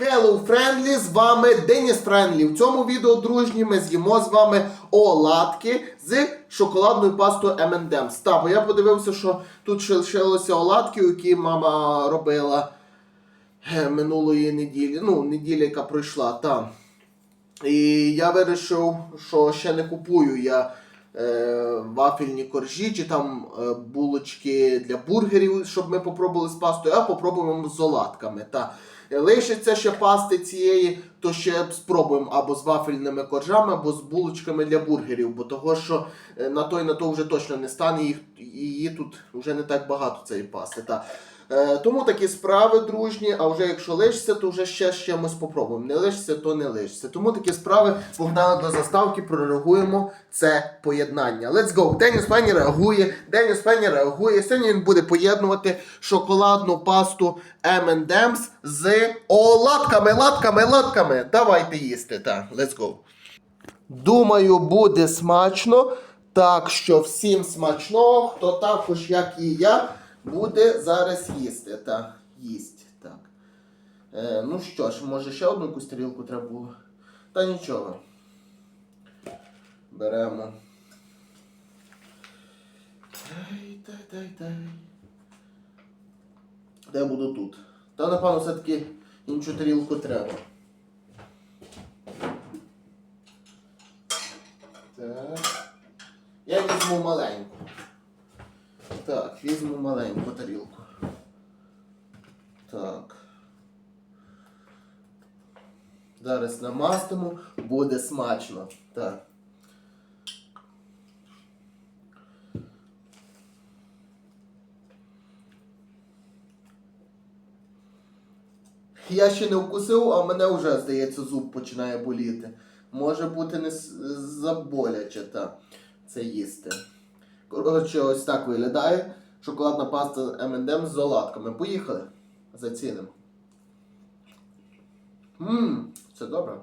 Hello Friendly, з вами Деніс Френдлі. В цьому відео, дружні, ми з'їмо з вами оладки з шоколадною пастою M&M's. Та, бо я подивився, що тут ще оладки, які мама робила е, минулої неділі. Ну, неділя, яка пройшла, та. І я вирішив, що ще не купую я е, вафельні коржі чи там е, булочки для бургерів, щоб ми попробували з пастою, а попробуємо з оладками. Та. Лишиться ще пасти цієї, то ще спробуємо або з вафельними коржами, або з булочками для бургерів, бо того, що е, на той на то вже точно не стане, їх, її тут вже не так багато цієї пасти. Та. Е, тому такі справи дружні, а вже якщо лишиться, то вже ще з чимось попробуємо. Не лишиться, то не лишиться. Тому такі справи погнали до заставки, прореагуємо це поєднання. Let's go! Деніс Пенні реагує, Деніс Пенні реагує. Сьогодні він буде поєднувати шоколадну пасту M&M's з оладками, латками, латками. Давайте їсти. Та. Let's go. Думаю, буде смачно. Так що всім смачного, хто також, як і я, буде зараз їсти. Так, їсть. Так. Е, ну що ж, може ще одну якусь тарілку треба було. Та нічого. Беремо. Де буду тут? Та напевно все-таки іншу тарілку треба. Так. Я візьму маленьку. Візьму маленьку тарілку. Так. Зараз намастимо, буде смачно. Так. Я ще не вкусив, а мене вже, здається, зуб починає боліти. Може бути не заболяче та це їсти. Коротше, ось так виглядає шоколадна паста M&M з оладками. Поїхали. Зацінимо. Ммм, це добре.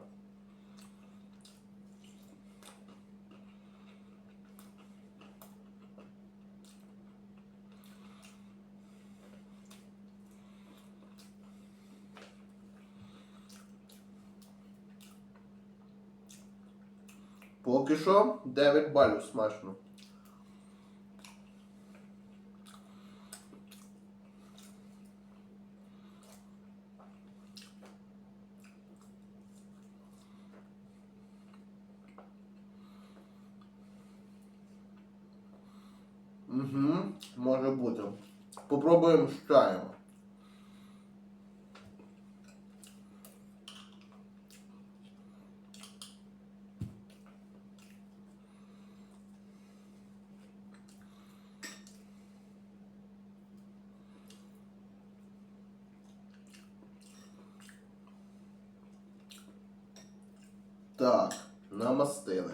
Поки що 9 балів смачно. Угу, може бути. Попробуємо з чаєм. Так, намастили.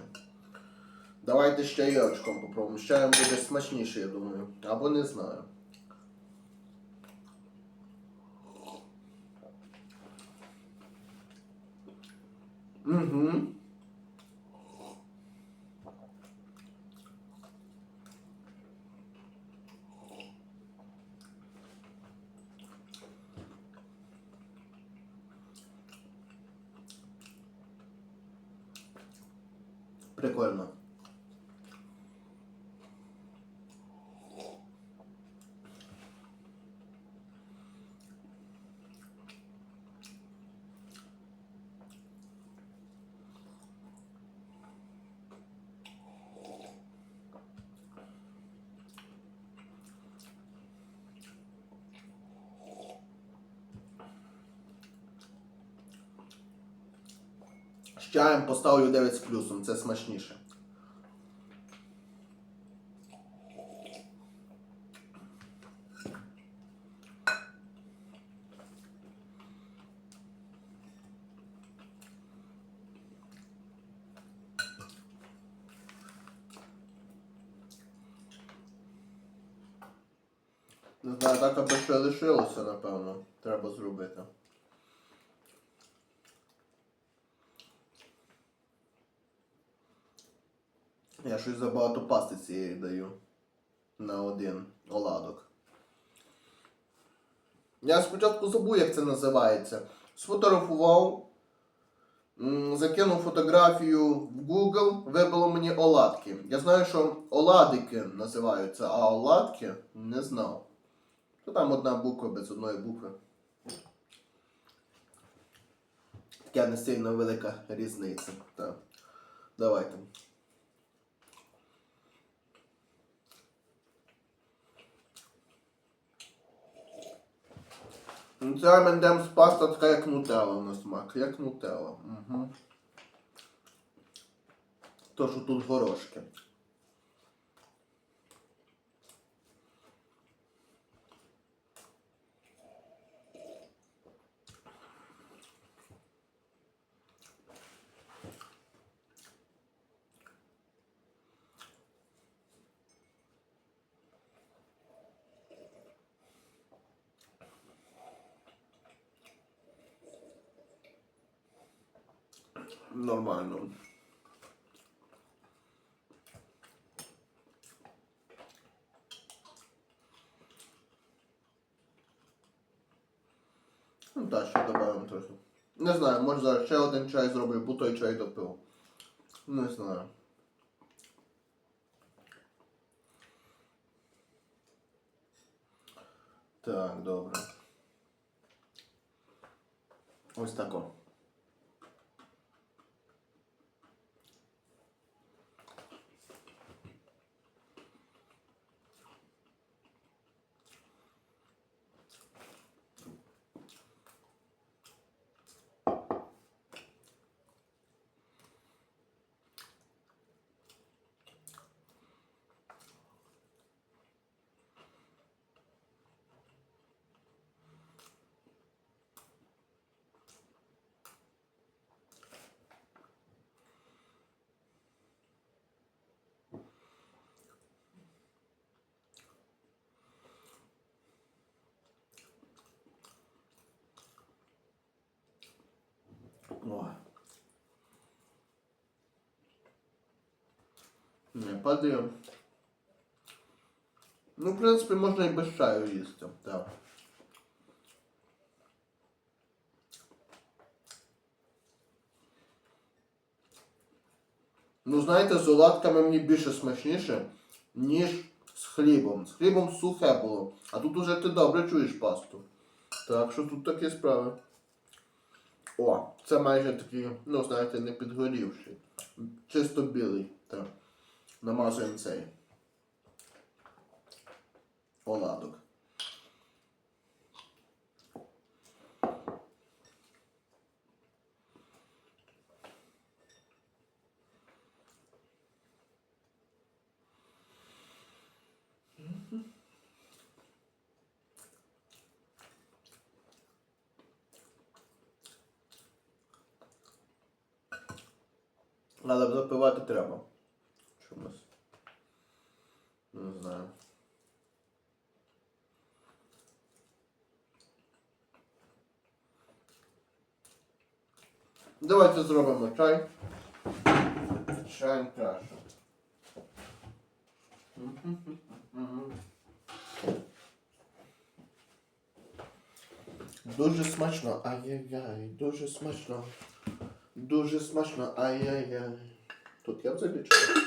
Давайте ще яєчком попробуємо. Ще буде смачніше, я думаю. Або не знаю. Угу. Прикольно. З чаєм поставлю 9 з плюсом, це смачніше. Не знаю, так аби ще лишилося, напевно. Треба зробити. Я щось забагато пасти цієї даю на один оладок. Я спочатку забув, як це називається. сфотографував, закинув фотографію в Google, вибило мені оладки. Я знаю, що оладики називаються, а оладки не знав. То там одна буква без одної букви. Така не сильно велика різниця. Так. Давайте. Ну, Це Мендемс паста така як нутелла на смак, як нутелла. Угу. То, що тут горошки. Нормально. Ну так, ще додаємо трохи. Не знаю, може зараз ще один чай зроблю, бо той чай допив. Не знаю. Так, добре. Ось тако. О. Не, падає. Ну, в принципі, можна і без чаю їсти. Так. Ну, знаєте, з оладками мені більше смачніше, ніж з хлібом. З хлібом сухе було. А тут уже ти добре чуєш пасту. Так що тут такі справи. О, це майже такий, ну знаєте, не підгорівший. Чисто білий. Так. Намазуємо цей. Оладок. Треба. Чомусь. Не знаю. Давайте зробимо чай. Чай краще. Дуже смачно. Ай-яй-яй, дуже смачно. Дуже смачно. Ай-яй-яй. Тут я взагалі чую.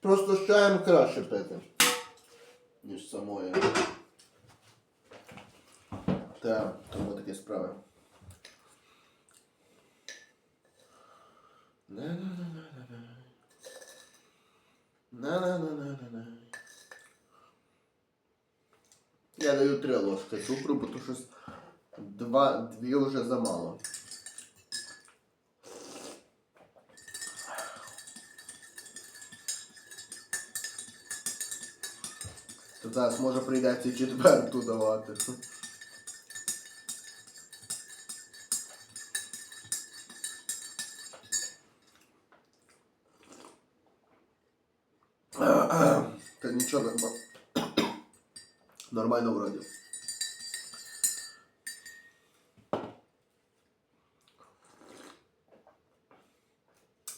Просто з чаєм краще пити, ніж самою. Так, тому такі справи. На-на-на-на-на-на. На-на-на-на-на-на. Я даю три ложки цукру, бо щось два, дві вже замало. То зараз може прийдеться четверту давати. Та нічого нема. Нормально вроді.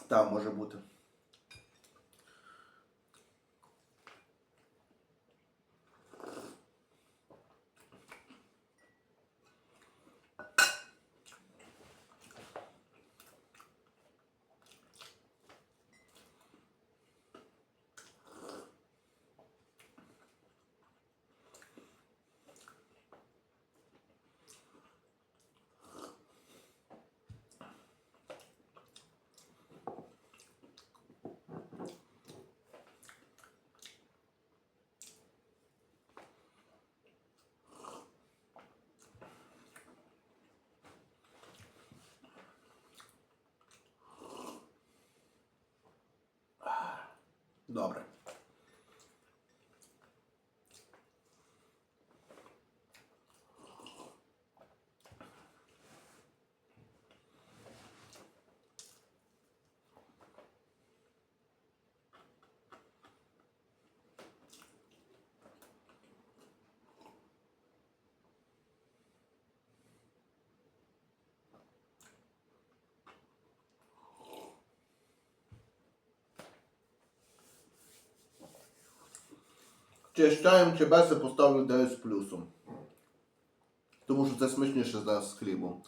Так, може бути. Добре. Чи з чаєм, чи без поставлю 9 з плюсом. Тому що це смачніше за з хлібом.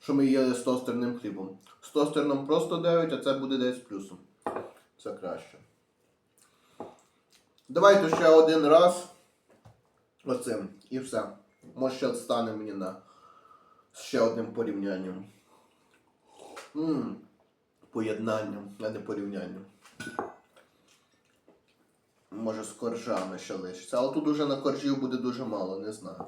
Що ми їли з тостерним хлібом. З тостерним просто 9, а це буде 10 з плюсом. Це краще. Давайте ще один раз. Оцим. І все. Може ще стане мені на ще одним порівнянням. Ммм. Поєднанням, а не порівнянням. Може з коржами ще лишиться. Але тут уже на коржів буде дуже мало, не знаю.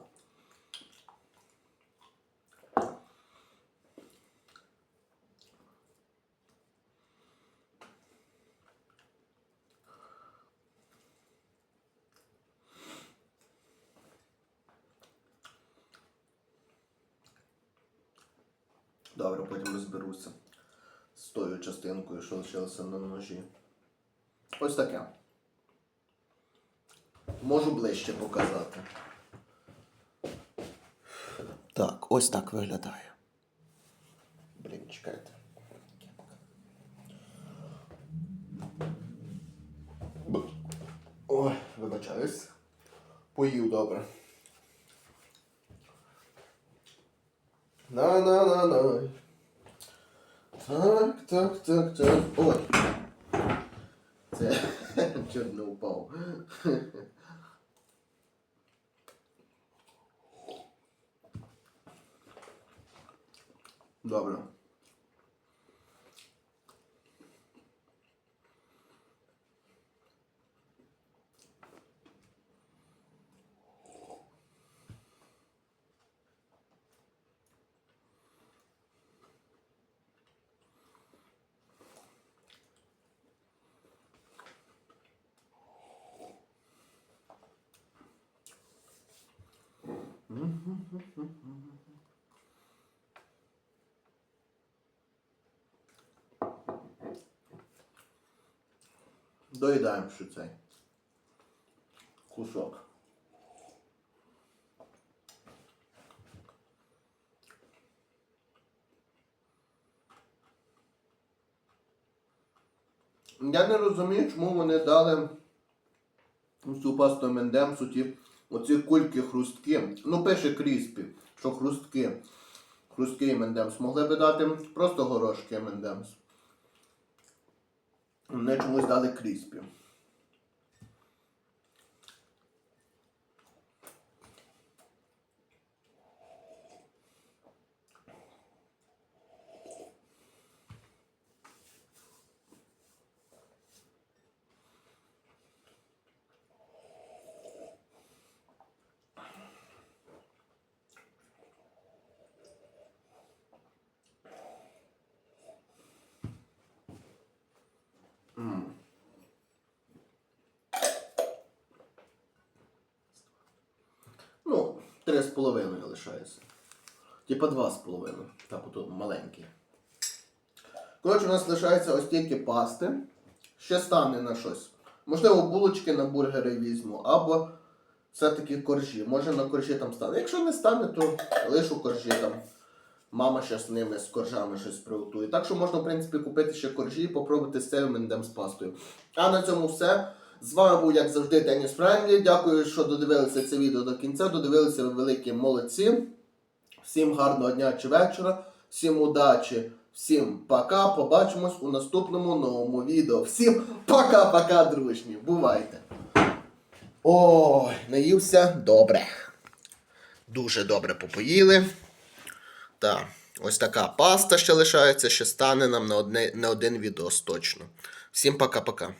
Добре, потім розберуся з тою частинкою, що лишилося на ножі. Ось таке. Можу ближче показати. Так, ось так виглядає. Блін, чекайте. Ой, вибачаюсь. Поїв добре. На-на-на-на. Так, так, так, так. Ой. Це чорт не упав. Добре. Доїдаємо ще цей кусок. Я не розумію, чому вони дали цю пасту Мендемсу ті оці кульки хрустки. Ну, пише кріспі, що хрустки. Хрустки і Мендемс. Могли би дати просто горошки Мендемс. Вони чомусь дали кріспі. Ну, три з половиною лишається. Типа два з половиною. Так, тут маленькі. Коротше, у нас лишається ось тільки пасти. Ще стане на щось. Можливо, булочки на бургери візьму, або все-таки коржі. Може на коржі там стане. Якщо не стане, то лишу коржі там. Мама ще з ними з коржами щось приготує. Так що можна, в принципі, купити ще коржі і попробувати з цим мендем з пастою. А на цьому все. З вами був, як завжди, Деніс Френдлі. Дякую, що додивилися це відео до кінця. Додивилися ви великі молодці. Всім гарного дня чи вечора, всім удачі, всім пока. Побачимось у наступному новому відео. Всім пока-пока, дружні. Бувайте! Ой, наївся добре. Дуже добре попоїли. Так, ось така паста ще лишається, ще стане нам на, одне, на один відос точно. Всім пока-пока.